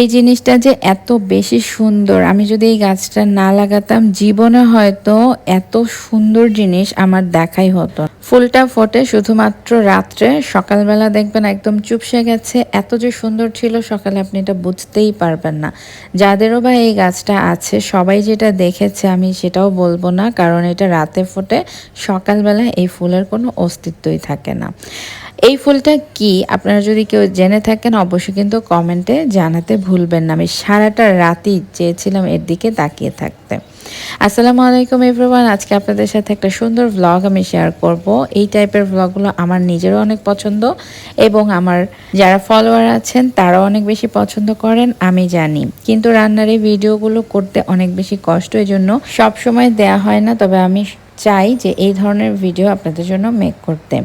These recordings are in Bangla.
এই জিনিসটা যে এত বেশি সুন্দর, আমি যদি এই গাছটা না লাগাতাম, জীবনে হয়তো এত সুন্দর জিনিস আমার দেখাই হতো। ফুলটা ফোটে শুধুমাত্র রাত্রে, সকালবেলা দেখবেন একদম চুপসে গেছে। এত যে সুন্দর ছিল সকালে আপনি এটা বুঝতেই পারবেন না। যাদেরও বা এই গাছটা আছে, সবাই যেটা দেখেছে আমি সেটাও বলব না, কারণ এটা রাতে ফোটে সকালবেলা এই ফুলের কোনো অস্তিত্বই থাকে না। এই ফুলটা কি? আপনারা যদি কেউ জেনে থাকেন, অবশ্যই কিন্তু কমেন্টে জানাতে ভুলবেন না। আমি সারাটা রাতই চেয়েছিলাম এর দিকে তাকিয়ে থাকতে। আসসালামু আলাইকুম এভরিওয়ান আজকে আপনাদের সাথে একটা সুন্দর ভ্লগ আমি শেয়ার করব। এই টাইপের ভ্লগগুলো আমার নিজেরও অনেক পছন্দ এবং আমার যারা ফলোয়ার আছেন, তারাও অনেক বেশি পছন্দ করেন, আমি জানি। কিন্তু রান্নার এই ভিডিওগুলো করতে অনেক বেশি কষ্ট এই জন্য সবসময় দেয়া হয় না। তবে আমি চাই যে এই ধরনের ভিডিও আপনাদের জন্য মেক করতে।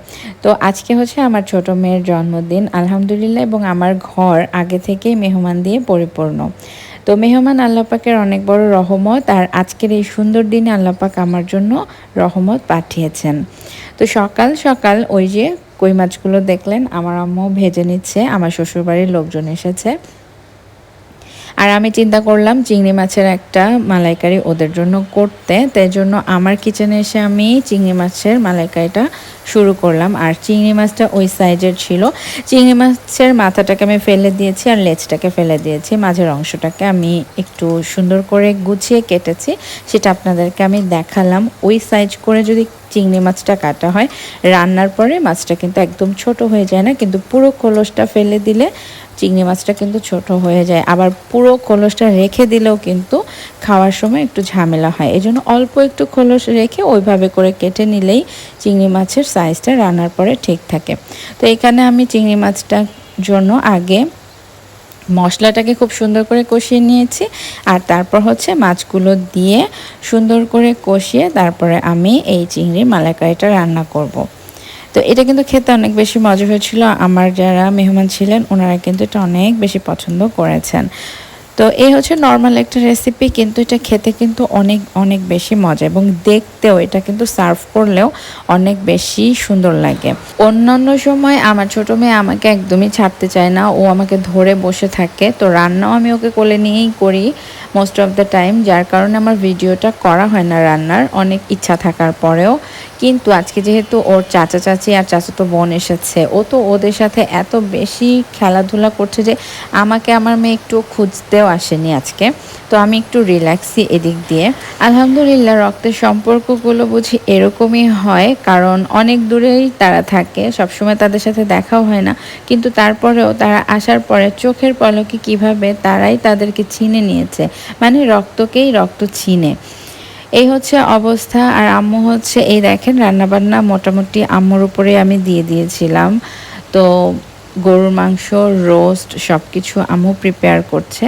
তো আজকে হচ্ছে আমার ছোট মেয়ের জন্মদিন, আলহামদুলিল্লাহ, এবং আমার ঘর আগে থেকেই মেহমান দিয়ে পরিপূর্ণ। তো মেহমান আল্লাপাকের অনেক বড় রহমত, আর আজকের এই সুন্দর দিনে আল্লাপাক আমার জন্য রহমত পাঠিয়েছেন। তো সকাল সকাল ওই যে কই মাছগুলো দেখলেন, আমার আম্মু ভেজে নিচ্ছে, আমার শ্বশুরবাড়ির লোকজন এসেছে। আর আমি চিন্তা করলাম চিংড়ি মাছের একটা মালাইকারি ওদের জন্য করতে। তাই জন্য আমার কিচেনে এসে আমি চিংড়ি মাছের মালাইকারিটা শুরু করলাম। আর চিংড়ি মাছটা ওই সাইজের ছিল। চিংড়ি মাছের মাথাটাকে আমি ফেলে দিয়েছি আর লেজটাকে ফেলে দিয়েছি। মাঝের অংশটাকে আমি একটু সুন্দর করে গুছিয়ে কেটেছি। সেটা আপনাদেরকে আমি দেখালাম। ওই সাইজ করে যদি চিংড়ি মাছটা কাটা হয়, রান্নার পরে মাছটা কিন্তু একদম ছোট হয়ে যায় না। কিন্তু পুরো কলসটা ফেলে দিলে চিংড়ি মাছটা কিন্তু ছোট হয়ে যায়। আবার পুরো খোলসটা রেখে দিলেও কিন্তু খাওয়ার সময় একটু ঝামেলা হয়। এই অল্প একটু খোলস রেখে ওইভাবে করে কেটে নিলেই চিংড়ি মাছের সাইজটা রান্নার পরে ঠিক থাকে। তো এখানে আমি চিংড়ি মাছটার জন্য আগে মশলাটাকে খুব সুন্দর করে কষিয়ে নিয়েছি আর তারপর হচ্ছে মাছগুলো দিয়ে সুন্দর করে কষিয়ে তারপরে আমি এই চিংড়ির মালাইকারিটা রান্না করব। তো এটা কিন্তু খেতে অনেক বেশি মজা হয়েছিল। আমার যারা মেহমান ছিলেন, ওনারা কিন্তু এটা অনেক বেশি পছন্দ করেছেন। তো এই হচ্ছে নর্মাল একটা রেসিপি কিন্তু এটা খেতে কিন্তু অনেক অনেক বেশি মজা এবং দেখতেও এটা কিন্তু সার্ভ করলেও অনেক বেশি সুন্দর লাগে। অন্যান্য সময় আমার ছোট মেয়ে আমাকে একদমই ছাড়তে চায় না, ও আমাকে ধরে বসে থাকে, তো রান্নাও আমি ওকে কোলে নিয়েই করি মোস্ট অফ দ্য টাইম যার কারণে আমার ভিডিওটা করা হয় না রান্নার, অনেক ইচ্ছা থাকার পরেও। কিন্তু আজকে যেহেতু ওর চাচা চাচি আর চাচাতো বোন এসেছে, ও তো ওদের সাথে এত বেশি খেলাধুলা করছে যে আমাকে আমার মেয়ে একটু খুঁজতেও আসেনি আজকে। তো আমি একটু রিল্যাক্সই এদিক দিয়ে। আলহামদুলিল্লাহ, রক্তের সম্পর্কগুলো বুঝি এরকমই হয়, কারণ অনেক দূরেই তারা থাকে, সবসময় তাদের সাথে দেখাও হয় না। কিন্তু তারপরেও তারা আসার পরে চোখের পলকে কীভাবে তারাই তাদেরকে চিনে নিয়েছে মানে রক্তকেই রক্ত চিনে। এই হচ্ছে অবস্থা, আর আম্মু হচ্ছে, এই দেখেন রান্নাবান্না মোটামুটি আম্মুর উপরে আমি দিয়ে দিয়েছিলাম। তো গরুর মাংস, রোস্ট সব কিছু আম্মু প্রিপেয়ার করছে।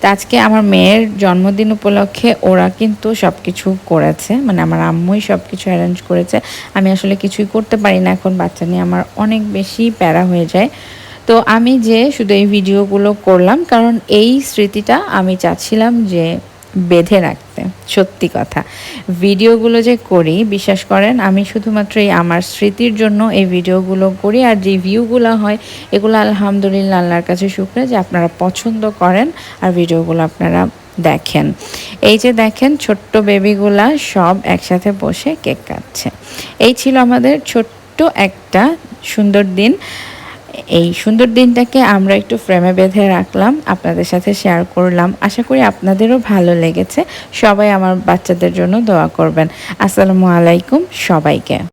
তো আজকে আমার মেয়ের জন্মদিন উপলক্ষে ওরা কিন্তু সব কিছু করেছে মানে আমার আম্মুই সব কিছু অ্যারেঞ্জ করেছে। আমি আসলে কিছুই করতে পারি না এখন, বাচ্চা নিয়ে আমার অনেক বেশি প্যারা হয়ে যায়। তো আমি যে শুধু এই ভিডিওগুলো করলাম, কারণ এই স্মৃতিটা আমি চাচ্ছিলাম যে বেঁধে রাখতে, সত্যি কথা। ভিডিওগুলো যে করি, বিশ্বাস করেন, আমি শুধুমাত্র এই আমার স্মৃতির জন্য এই ভিডিওগুলো করি, আর যে ভিউগুলো হয়, এগুলো আলহামদুলিল্লাহ আল্লাহর কাছে শুক্রে যে আপনারা পছন্দ করেন, আর ভিডিওগুলো আপনারা দেখেন। এই যে দেখেন, ছোট্ট বেবিগুলা সব একসাথে বসে কেক কাটছে। এই ছিল আমাদের ছোট্ট একটা সুন্দর দিন। এই সুন্দর দিনটাকে আমরা একটু ফ্রেমে বেঁধে রাখলাম, আপনাদের সাথে শেয়ার করলাম। আশা করি আপনাদেরও ভালো লেগেছে। সবাই আমার বাচ্চাদের জন্য দোয়া করবেন। আসসালামু আলাইকুম সবাইকে।